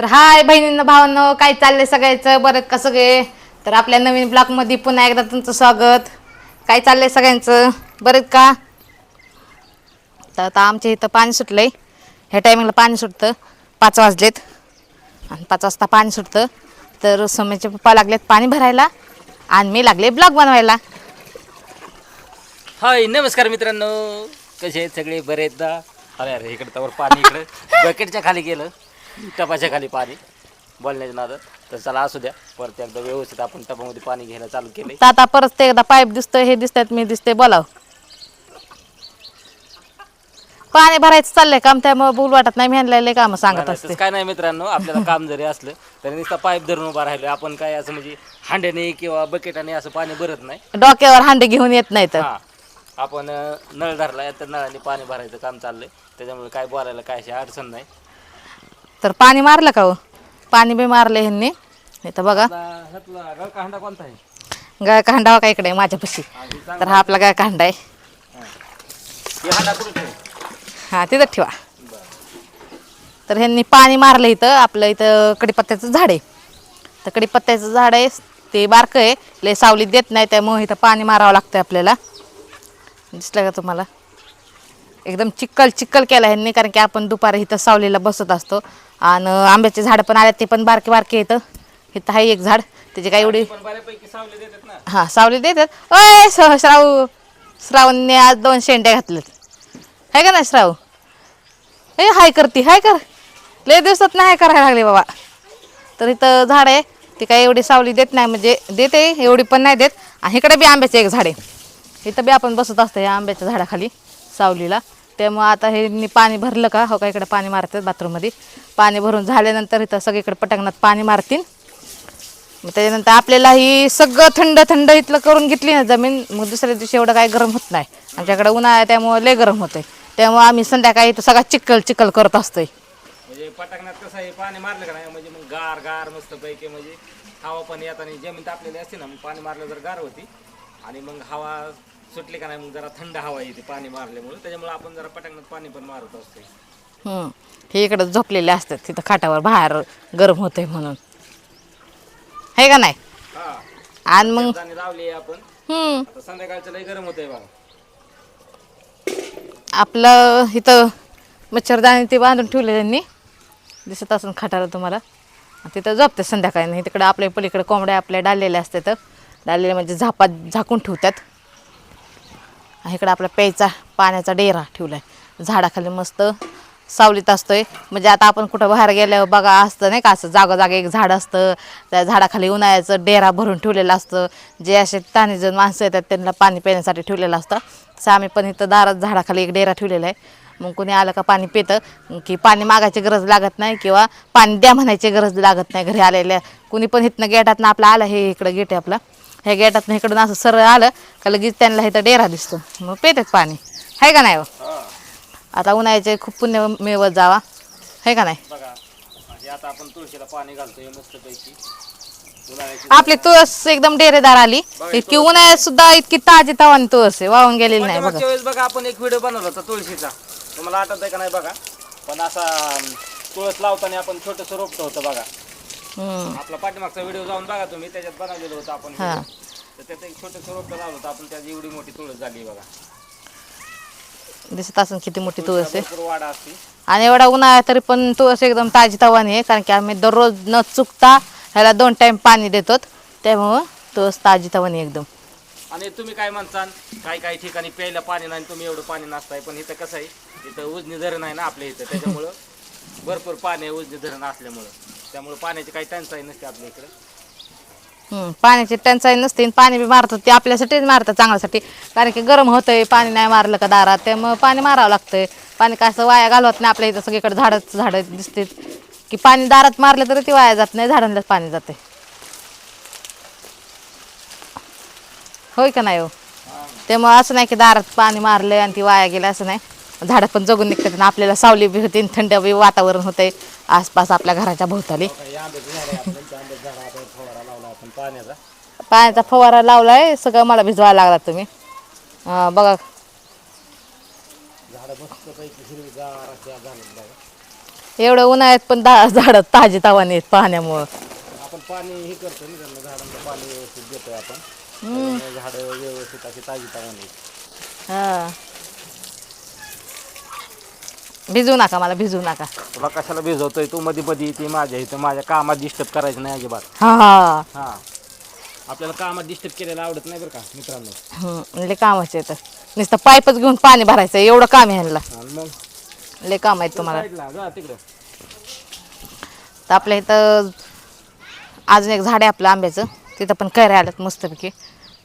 तर हाय बहिणींना भावांनो काय चाललंय सगळ्याचं? बरं का सगळे? तर आपल्या नवीन ब्लॉगमध्ये पुन्हा एकदा तुमचं स्वागत. काय चाललंय सगळ्यांचं? बरं का? तर आता आमच्या इथं पाणी सुटलंय. ह्या टायमिंगला पाणी सुटतं. पाच वाजलेत. आणि पाच वाजता पाणी सुटतं. तर समयचे पप्पा लागलेत पाणी भरायला आणि मी लागले ब्लॉग बनवायला. हाय नमस्कार मित्रांनो. कसे आहेत सगळे? बरे आहेत ना? अरे अरे इकडे तर पाणी इकडे. बकेटच्या खाली गेलं. टपाच्या खाली पाणी बोलण्याच्या नादात तर चला असू द्या. परत एकदा व्यवस्थित आपण टपामध्ये पाणी घ्यायला चालू तर आता परत ते एकदा पाईप दिसतंय हे दिसतात मी दिसते बोलाव. पाणी भरायचं चाललंय काम त्यामुळे बोल वाटत नाही मी ह्यांना काम सांगत असते. काय नाही मित्रांनो आपल्याला काम जरी असलं तरी नुसता पाईप धरून उभा राहिलो आपण काय असं म्हणजे हांड्याने किंवा बकेटाने असं पाणी भरत नाही. डोक्यावर हांडे घेऊन येत नाही तर हा. आपण अं, नळ धरला तर नळाने पाणी भरायचं काम चाललंय. त्याच्यामुळे काय बोलायला काय अशी अडचण नाही. तर पाणी मारलं का हो? पाणी बी मारलं ह्यांनी. इथं बघा. कोणता आहे? गाय कांडावा का इकडे माझ्यापाशी. तर हा आपला गाय कांडा आहे. हे? हा तिथं ठेवा. तर ह्यांनी पाणी मारलं इथं आपलं इथं कडीपत्त्याचं झाड आहे. तर कडीपत्त्याचं झाड आहे ते बारकं आहे. लय सावलीत देत नाही त्यामुळे इथं पाणी मारावं लागतं आपल्याला. दिसलं का तुम्हाला? एकदम चिक्कल चिक्कल केला ह्यांनी कारण की आपण दुपारी इथं सावलीला बसत असतो. आणि आंब्याचे झाडं पण आले ते पण बारके बारके येतं इथं आहे एक झाड त्याची काय एवढी ना. हां सावली देतात. अय श्राव श्रावणने आज दोन शेंड्या घातल्यात. आहे का नाही श्राव? ए हाय करती हाय कर. लय दिवसात नाही करायला लागले बाबा. तर इथं झाड आहे ती काय एवढी सावली देत नाही म्हणजे देते एवढी पण नाही देत. आणि इकडे बी आंब्याचं एक झाड आहे. इथं बी आपण बसत असतो या आंब्याच्या झाडाखाली. सावलीला. त्यामुळं आता हे पाणी भरलं का? हो का इकडे पाणी मारतात बाथरूममध्ये. पाणी भरून झाल्यानंतर इथं सगळीकडे पटांगणात पाणी मारतील. मग त्याच्यानंतर आपल्याला ही सगळं थंड थंड इथलं करून घेतली ना जमीन मग दुसऱ्या दिवशी एवढं काय गरम होत नाही. आमच्याकडे उन्हाळा त्यामुळं लय गरम होत आहे त्यामुळं आम्ही संध्याकाळी इथं सगळा चिखल चिखल करत असतोय. म्हणजे कसं आहे पाणी मारलं का नाही? म्हणजे मग गार गार मस्त पैकी म्हणजे हवा पण येत आणि जमीन तापलेली असते ना मग पाणी मारलं जर गार होती. आणि मग हवा सुटली का नाही मग जरा थंड हवा येते पाणी मारल्यामुळे. त्याच्यामुळे आपण जरा पटाकण्यात पाणी पण मारत असतो हम्म. हे इकडं झोपलेले असतात तिथं खाटावर बाहेर गरम होतंय म्हणून. आहे का नाही? हा. आणि मग? लावली आपण. हम्म, आता संध्याकाळचं लय गरम होतंय बघा. आपलं इथं मच्छरदाणी ते बांधून ठेवले त्यांनी. दिसत असून खाटाला तुम्हाला. आणि तिथं झोपते संध्याकाळी. नाही तिकडं आपल्या पलीकडे कोंबड्या आपल्या डाललेल्या असतात. डाललेल्या म्हणजे झापात झाकून ठेवतात. इकडं आपला प्यायचा पाण्याचा डेरा ठेवला आहे झाडाखाली मस्त सावलीत असतोय. म्हणजे आता आपण कुठं बाहेर गेल्यावर बघा असतं नाही का असं जागोजागी एक झाड असतं. त्या झाडाखाली उन्हाळ्याचं डेरा भरून ठेवलेलं असतं. जे असे तानेजण माणसं येतात त्यांना पाणी पिण्यासाठी ठेवलेलं असतं. तसं आम्ही पण इथं दारात झाडाखाली एक डेरा ठेवलेला आहे. मग कोणी आलं का पाणी पितं की पाणी मागायची गरज लागत नाही किंवा पाणी द्या म्हणायची गरज लागत नाही घरी आलेल्या. कुणी पण इथनं गेटातनं आपलं आलं हे इकडं गेट आहे आपला. ह्या गेटातनं इकडून असं सरळ आलं का लगेच त्यांना इथं डेरा दिसतो. मग पितात पाणी. आहे का नाही हो? आता उन्हाळ्याचे खूप पुण्य मिळवत जावा. आहे का नाही? बघा म्हणजे आता आपण तुळशीला पाणी घालतोय मस्त पैकी उन्हाळ्याची आपली तुळस एकदम डेरेदार आली. इतकी उन्हाळ्यात सुद्धा इतकी ताजी तवानी तुळस आहे वाहून गेलेली नाही बघा. मागच्या वेळेस बघा आपण एक व्हिडिओ बनवला होता तुळशीचा. तुम्हाला आठवत आहे का नाही बघा? पण असा अं, तुळस लावताना आपण छोटंसं रोपटं होतं बघा. आपला पाठीमागचा व्हिडिओ जाऊन बघा तुम्ही त्याच्यात बनवलेलं होतं आपण हा. video. तर त्यात एक छोटंसं रोपटं लावलं होतं आपण त्याची एवढी मोठी तुळस झाली बघा. दिसत असून किती मोठी तुळस आहे. भरपूर वाडा असते. आणि एवढा उन्हाळा तरी पण तुळस एकदम ताजी तवानी आहे कारण की आम्ही दररोज न चुकता ह्याला दोन टाइम पाणी देतो त्यामुळं तुळस ताजी तवानी आहे एकदम. आणि तुम्ही काय म्हणता काही काही ठिकाणी प्यायला पाणी नाही तुम्ही एवढं पाणी नसताय पण इथं कसं आहे इथं उजनी धरण आहे ना आपल्या इथं त्याच्यामुळं भरपूर पाणी आहे उजनी धरण असल्यामुळं. त्यामुळं पाण्याची काही टंचाई नसते आपल्या इकडे. हम्म, पाण्याची टंचाई नसते आणि पाणी बी मारतात ते आपल्यासाठीच मारतात चांगल्यासाठी. कारण की गरम होतंय पाणी नाही मारलं का दारात त्यामुळं पाणी मारावं लागतंय. पाणी काय असं वाया घालवत नाही आपल्या इथं सगळीकडे झाडच झाडं दिसतात की पाणी दारात मारलं तरी ते वाया जात नाही झाडांनाच पाणी जाते होय का नाही हो? त्यामुळं असं नाही की दारात पाणी मारलं आणि ती वाया गेलं असं नाही. झाडं पण जगून निघतात आणि आपल्याला सावली बी होते थंड बी वातावरण होतंय. आसपास आपल्या घराच्या भोवताली. पाण्याचा. फवारा लावलाय सगळं मला भिजवायला लागला तुम्ही. बघा. एवढं उन्हाळ्यात पण झाडं ताजी तावाने आहेत पाण्यामुळं. आपण पाणी हे करतो ना त्यांना झाडांना पाणी व्यवस्थित देतोय आपण. झाडं व्यवस्थित अशी ताजी ताजी हा. भिजू नका मला भिजू नका. तुला कशाला भिजवतोय? तू मध्ये मध्ये ती माझ्या इथं माझ्या कामात डिस्टर्ब करायचं नाही अजिबात. हा हा. हा. आपल्याला कामात डिस्टर्ब केलेलं आवडत नाही बरं का मित्रांनो. हम्म, लय कामाचे येतं नुसतं पाईपच घेऊन पाणी भरायचं एवढं काम आहे ह्यांना आणि मग? लय काम आहेत तुम्हाला. साईडला जा तिकडं. तर आपल्या इथं अजून एक झाड आहे आपलं आंब्याचं. तिथं पण कैऱ्या आल्यात मस्तपैकी.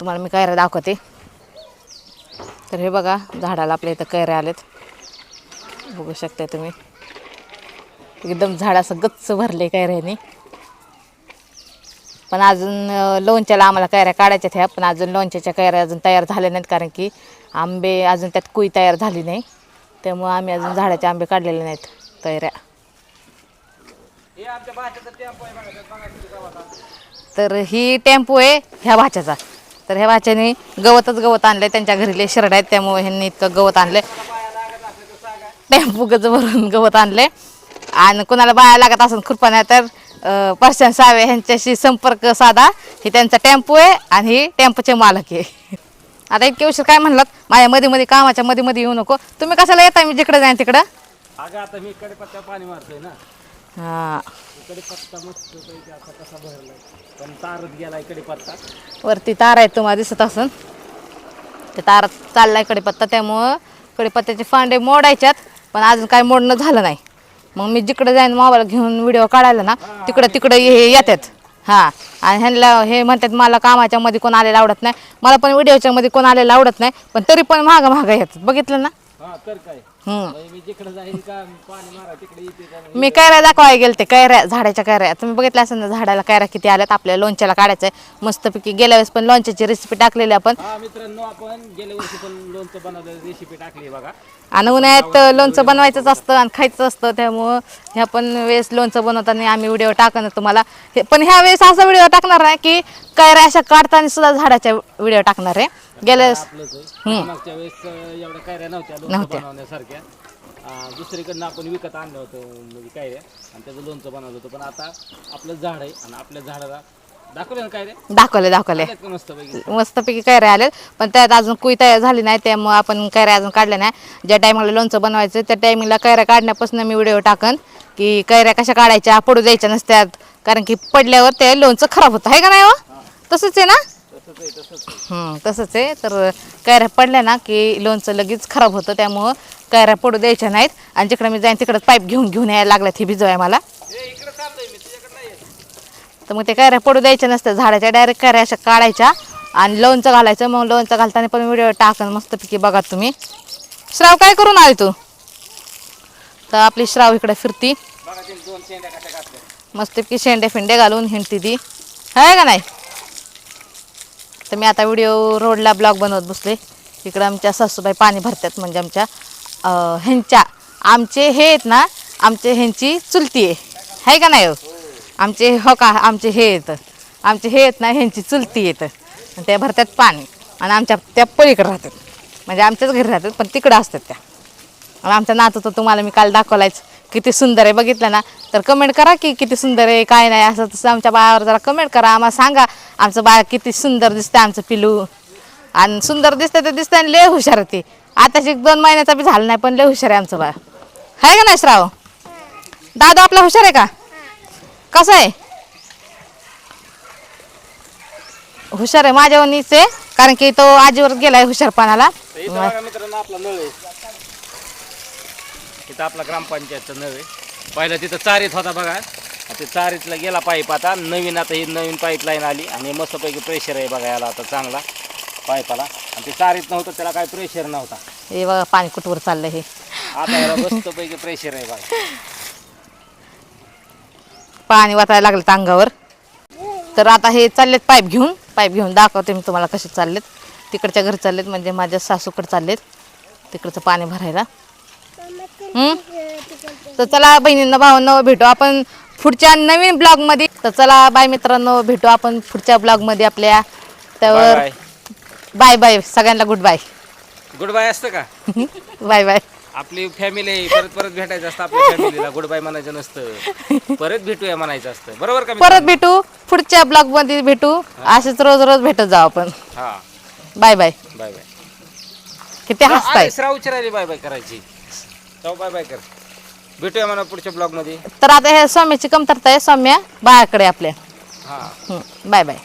तुम्हाला मी कैऱ्या दाखवते. तर हे बघा झाडाला आपल्या इथं कैऱ्या आलेत बघू शकता तुम्ही. एकदम झाडाचं असं गच्च भरले कैऱ्याने पण अजून लोणच्याला आम्हाला कैऱ्या काढायच्या ह्या पण अजून लोणच्याच्या कैऱ्या अजून तयार झाल्या नाहीत कारण की आंबे अजून त्यात कुई तयार झाली नाही. त्यामुळं आम्ही अजून झाडाचे आंबे काढलेले नाहीत कैऱ्या. तर ही टेम्पो आहे ह्या भाच्याचा. तर ह्या भाच्याने गवतच गवत आणलं त्यांच्या घरीले शिरड आहेत त्यामुळे ह्यांनी इतकं गवत आणलं टेम्पो गज भरून गवत आणले आणि कोणाला बाया लागत असेल खुरपाने तर परशान सावे ह्यांच्याशी संपर्क साधा. ही त्यांचा टेम्पो आहे आणि ही टेम्पोचे मालक आहे. आता इतके उशीर काय म्हणलात? माझ्या मध्ये मध्ये कामाच्या मध्ये मध्ये येऊ नको. तुम्ही कशाला येताय? मी जिकडे जाईन तिकडं. अगं आता मी कडीपत्ता पाणी मारतोय ना. हां. कडीपत्ता मस्त पैकी असा कसा भरलाय. पण तारत गेलाय कडीपत्ता. वरती तार आहेत तुम्हाला दिसत असून. ते तार चाललाय कडीपत्ता त्यामुळं कडीपत्त्याचे फांडे मोडायच्यात. पण अजून काय मोडणं झालं नाही. मग मी जिकडे जाईन मोबाईल घेऊन व्हिडिओ काढायला ना तिकडं तिकडं हे येतात. हां. आणि ह्यांना हे म्हणतात मला कामाच्या मध्ये कोण आलेलं आवडत नाही. मला पण व्हिडिओच्या मध्ये कोण आलेलं आवडत नाही पण तरी पण मागं मागं येतात. बघितलं ना? मी कैऱ्या दाखवाय गेलते कैऱ्या झाडाच्या कैऱ्या. तुम्ही बघितलं असेल ना झाडाला कैऱ्या किती आल्यात आपल्या लोणच्याला काढायचं आहे मस्तपैकी गेल्या वेळेस पण लोणच्याची रेसिपी टाकलेली आपण. मित्रांनो आपण गेल्या वर्षी पण लोणचं बनवलं रेसिपी टाकली बघा. आणि उन्हाळ्यात लोणचं बनवायचंच असतं आणि खायचं असतं त्यामुळं ह्या पण वेळेस लोणचं बनवताना आम्ही व्हिडिओ टाकणार तुम्हाला. पण ह्या वेळेस असा व्हिडिओ टाकणार नाही की कैऱ्या अशा काढताना सुद्धा झाडाच्या व्हिडिओ टाकणार आहे. गेल्या वेळेस. आपलंच आहे. मागच्या वेळेस अं, एवढ्या कायऱ्या नव्हत्या लोणचं नव्हत्या. बनवण्यासारख्या अं, दुसरीकडनं आपण विकत आणलं होतं म्हणजे कायऱ्या आणि त्याचं लोणचं बनवलं होतं. पण आता आपलं झाड आहे आणि आपल्या झाडाला दाखवलं ना कायऱ्या? दाखवले दाखवले. आल्यात का मस्त पैकी मस्तपैकी कैऱ्या आले पण त्यात अजून कुई तयार झाली नाही त्यामुळे आपण कैऱ्या अजून काढल्या नाही. ज्या टायमाला लोणचं बनवायचं त्या टायमिंगला कैऱ्या काढण्यापासून मी व्हिडिओ टाकन की कैऱ्या कशा काढायच्या पडू द्यायच्या नसत्यात. कारण की पडल्यावर ते लोणचं खराब होतं आहे का नाही हो. तसंच आहे ना? तसंच आहे हं, तसंच तर कैऱ्या पडल्या ना की लोणचं लगेच खराब होतं त्यामुळं कैऱ्या पडू द्यायच्या नाहीत. आणि जिकडे मी जाईन तिकडं पाईप घेऊन घेऊन यायला लागल्यात ही भिजवाय मला. तर मग ते कैऱ्या पडू द्यायच्या नसत्या झाडाच्या डायरेक्ट कैऱ्या अशा काढायच्या आणि लोणचं घालायचं. मग लोणचं घालताना पण व्हिडिओ टाकन मस्तपैकी बघा तुम्ही. श्राव काय करून आली तू? तर आपली श्राव इकडे फिरती. मस्तपैकी शेंडे फिंडे घालून हिंडती ती. आहे का नाही? तर मी आता व्हिडिओ रोडला ब्लॉग बनवत बसले. इकडं आमच्या सासूबाई पाणी भरतात म्हणजे आमच्या ह्यांच्या. आमचे हे आहेत ना आमचे ह्यांची चुलती आहे. आहे का नाही हो? आमचे हो का आमचे हे येतं आमचे हे आहेत ना ह्यांची चुलती येतं आणि त्या भरतात पाणी. आणि आमच्या त्या पलीकडे राहतात. म्हणजे आमच्याच घरी राहतात पण तिकडं असतात त्या. आणि आमचा नातू तर तुम्हाला मी काल दाखवलायच. किती सुंदर आहे बघितलं ना? तर कमेंट करा की किती सुंदर आहे काय नाही असं तसं आमच्या बाळावर जरा कमेंट करा. आम्हाला सांगा आमचं बाळ किती सुंदर दिसतं आमचं पिलू. आणि सुंदर दिसतं ते दिसतं आणि लय हुशार आहे ते. आताशी दोन महिन्याचा बी झाला नाही पण लय हुशार आहे आमचं बाळ. आहे का नाही श्राव? दादू आपला हुशार आहे का? कसं आहे? हुशार आहे माझ्यावनीच आहे कारण की तो आजीवर गेलाय हुशारपणाला. मित्रांनो आपला नळ आहे. इथं आपला ग्रामपंचायतचा नळ आहे. पहिला तिथं चारीत होता बघा. आता ते चारीतला गेला पाईप आता. नवीन आता ही नवीन पाईप लाईन आली आणि मस्तपैकी प्रेशर आहे बघा याला आता चांगला पाईपाला. आणि ते चारीत नव्हतं त्याला काय प्रेशर नव्हता. हे बघा पाणी कुठवर चाललंय हे. आता याला मस्तपैकी प्रेशर आहे बघा. पाणी वाचायला लागलं अंगावर तर आता हे चाललेत पाईप घेऊन. पाईप घेऊन दाखवते मी तुम्हाला कसे चाललेत. तिकडच्या घरी चाललेत म्हणजे माझ्या सासूकडे चाललेत. तिकडचं पाणी भरायला. हम्म? तर चला बहिणींना भावांना भेटू. आपण पुढच्या नवीन ब्लॉगमध्ये. तर चला बाय मित्रांनो भेटू आपण पुढच्या ब्लॉगमध्ये आपल्या. त्यावर बाय बाय. सगळ्यांना गुड बाय गुड बाय असतं का? Bye bye. आपली फॅमिली परत परत भेटायचं असतं आपल्या फॅमिलीला गुड बाय म्हणायचं नसतं. परत भेटूया म्हणायचं असतं. बरोबर का परत भेटू. पुढच्या ब्लॉगमध्ये भेटू असेच रोज रोज भेटत जाऊ आपण. हा. Bye bye. Bye bye. किती हसताय. श्रावची राहिली बाय बाय करायची. बाय बाय कर. भेटूया म्हणा पुढच्या ब्लॉगमध्ये तर आता हे सौम्याची कमतरता आहे सौम्या बायाकडे आपल्या हं, बाय बाय.